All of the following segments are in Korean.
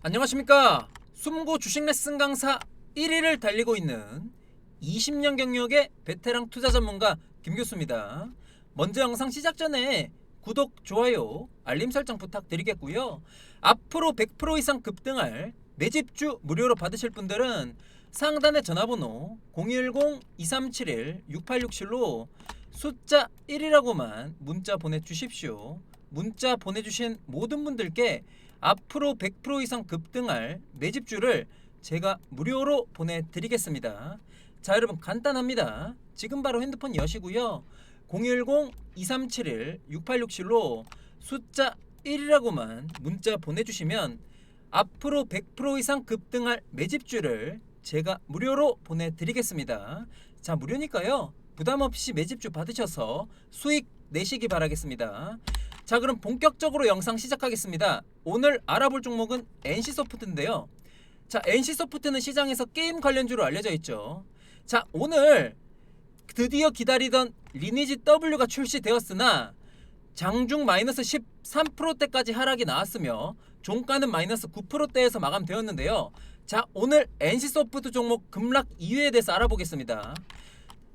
안녕하십니까. 숨고 주식 레슨 강사 1위를 달리고 있는 20년 경력의 베테랑 투자 전문가 김 교수입니다. 먼저 영상 시작 전에 구독, 좋아요, 알림 설정 부탁드리겠고요. 앞으로 100% 이상 급등할 매집주 무료로 받으실 분들은 상단의 전화번호 010-2371-6867로 숫자 1이라고만 문자 보내주십시오 문자 보내주신 모든 분들께 앞으로 100% 이상 급등할 매집주를 제가 무료로 보내드리겠습니다. 자 여러분 간단합니다. 지금 바로 핸드폰 여시고요. 010-2371-6867로 숫자 1이라고만 문자 보내주시면 앞으로 100% 이상 급등할 매집주를 제가 무료로 보내드리겠습니다. 자 무료니까요. 부담 없이 매집주 받으셔서 수익 내시기 바라겠습니다. 자 그럼 본격적으로 영상 시작하겠습니다. 오늘 알아볼 종목은 NC소프트인데요. 자 NC소프트는 시장에서 게임 관련주로 알려져 있죠. 자 오늘 드디어 기다리던 리니지 W가 출시되었으나 장중 마이너스 13%대까지 하락이 나왔으며 종가는 마이너스 9%대에서 마감되었는데요. 자 오늘 NC소프트 종목 급락 이유에 대해서 알아보겠습니다.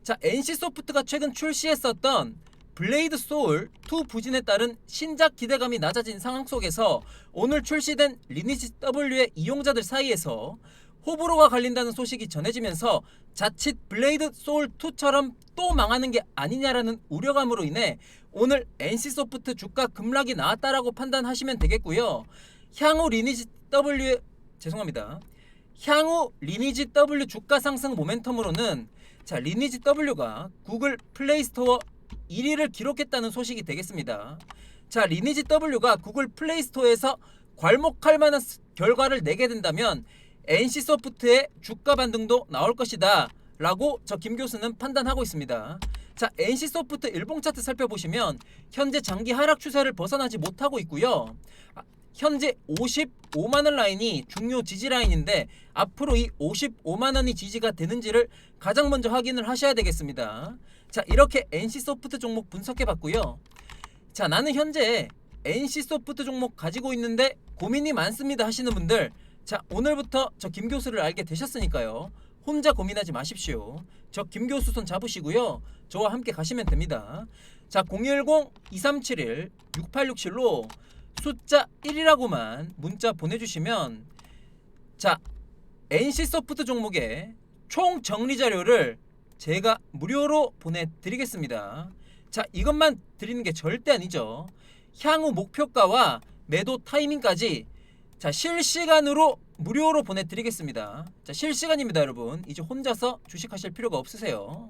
자 NC소프트가 최근 출시했었던 블레이드 소울 2 부진에 따른 신작 기대감이 낮아진 상황 속에서 오늘 출시된 리니지 W의 이용자들 사이에서 호불호가 갈린다는 소식이 전해지면서 자칫 블레이드 소울 2처럼 또 망하는 게 아니냐라는 우려감으로 인해 오늘 NC소프트 주가 급락이 나왔다라고 판단하시면 되겠고요. 향후 리니지 W의 죄송합니다. 향후 리니지 W 주가 상승 모멘텀으로는 자 리니지 W가 구글 플레이 스토어 1위를 기록했다는 소식이 되겠습니다. 자, 리니지 W가 구글 플레이 스토어에서 괄목할 만한 스- 결과를 내게 된다면 NC 소프트의 주가 반등도 나올 것이다. 라고 저 김 교수는 판단하고 있습니다. 자, NC 소프트 일봉 차트 살펴보시면 현재 장기 하락 추세를 벗어나지 못하고 있고요. 아, 현재 55만 원 라인이 중요 지지 라인인데 앞으로 이 55만 원이 지지가 되는지를 가장 먼저 확인을 하셔야 되겠습니다. 자, 이렇게 NC 소프트 종목 분석해 봤고요. 자, 나는 현재 NC 소프트 종목 가지고 있는데 고민이 많습니다 하시는 분들 자, 오늘부터 저 김 교수를 알게 되셨으니까요. 혼자 고민하지 마십시오. 저 김 교수 손 잡으시고요. 저와 함께 가시면 됩니다. 자, 010-2371-6867로 숫자 1이라고만 문자 보내주시면 자 NC 소프트 종목의 총 정리 자료를 제가 무료로 보내드리겠습니다. 자 이것만 드리는 게 절대 아니죠. 향후 목표가와 매도 타이밍까지 자 실시간으로 무료로 보내드리겠습니다. 자 실시간입니다, 여러분. 이제 혼자서 주식하실 필요가 없으세요.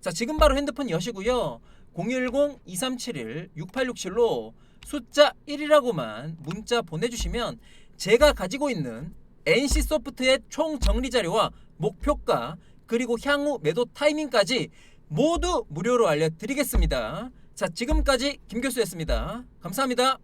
자 지금 바로 핸드폰 여시고요. 010-2371-6867로 숫자 1이라고만 문자 보내주시면 제가 가지고 있는 NC 소프트의 총 정리 자료와 목표가 그리고 향후 매도 타이밍까지 모두 무료로 알려드리겠습니다. 자 지금까지 김 교수였습니다. 감사합니다.